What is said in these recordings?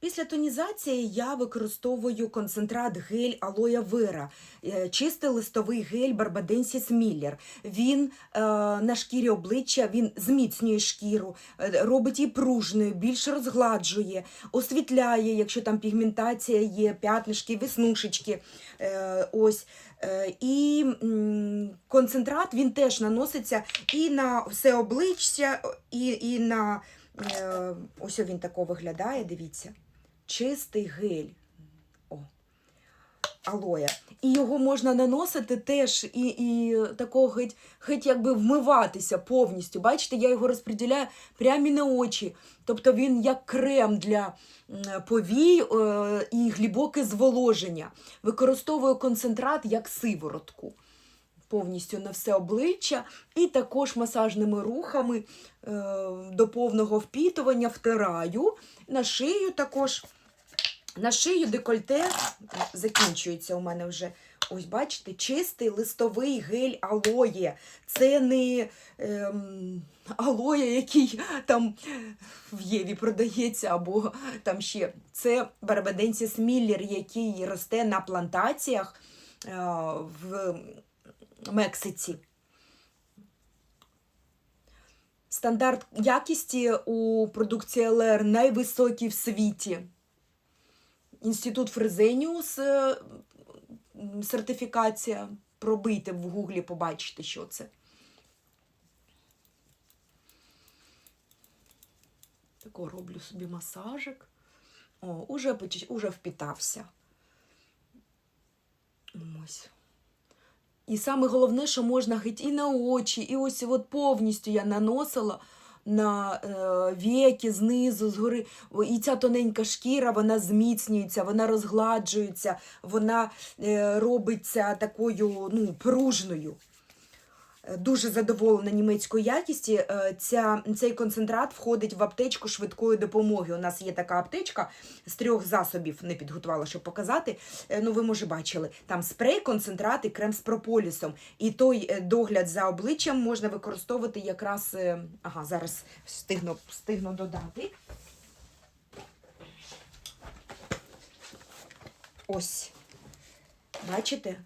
Після тонізації я використовую концентрат гель алоя вера, е, чистий листовий гель Барбаденсіс Міллер. Він е, на шкірі обличчя він зміцнює шкіру, е, робить її пружною, більше розгладжує, освітляє, якщо там пігментація є, п'ятнишки, веснушечки. Е, ось. Е, І м, концентрат він теж наноситься і на все обличчя, і, і на е, ось він тако виглядає, дивіться. Чистий гель. Алоя. І його можна наносити теж і, і такого геть, геть якби вмиватися повністю. Бачите, я його розподіляю прямо на очі. Тобто він як крем для повій е, і глибоке зволоження. Використовую концентрат як сиворотку. Повністю на все обличчя, і також масажними рухами е, до повного впітування втираю. На шию також. На шию декольте закінчується у мене вже. Ось, бачите, чистий листовий гель алоє. Це не ем, алоє, який там в Єві продається, або там ще. Це Барбаденсіс Міллер, який росте на плантаціях е, в Мексиці. Стандарт якісті у продукції ЛР найвисокий в світі. Інститут Фрезеніус е, сертифікація. Пробийте в гуглі, побачите, що це. Тако роблю собі масажик. О, уже, уже впітався. Ось. І саме головне, що можна геть і на очі, і ось от повністю я наносила на е, віки знизу, згори. І ця тоненька шкіра, вона зміцнюється, вона розгладжується, вона е, робиться такою ну, пружною. Е, Дуже задоволена німецькою якісті. Е, Ця, цей концентрат входить в аптечку швидкої допомоги. У нас є така аптечка з трьох засобів, не підготувала, щоб показати. Е, Ну, ви, може, бачили. Там спрей, концентрат і крем з прополісом. І той догляд за обличчям можна використовувати якраз. Ага, зараз встигну, встигну додати. Ось. Бачите?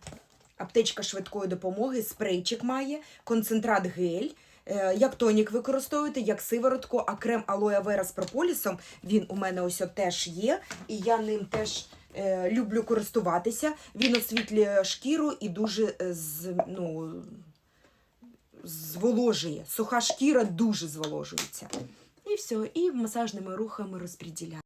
Аптечка швидкої допомоги, спрейчик має, концентрат гель. Е, Як тонік використовуєте, як сиворотку, а крем алоє вера з прополісом, він у мене ось теж є, і я ним теж е, люблю користуватися. Він освітлює шкіру і дуже е, з, ну, зволожує. Суха шкіра дуже зволожується. І все, і масажними рухами розподіляю.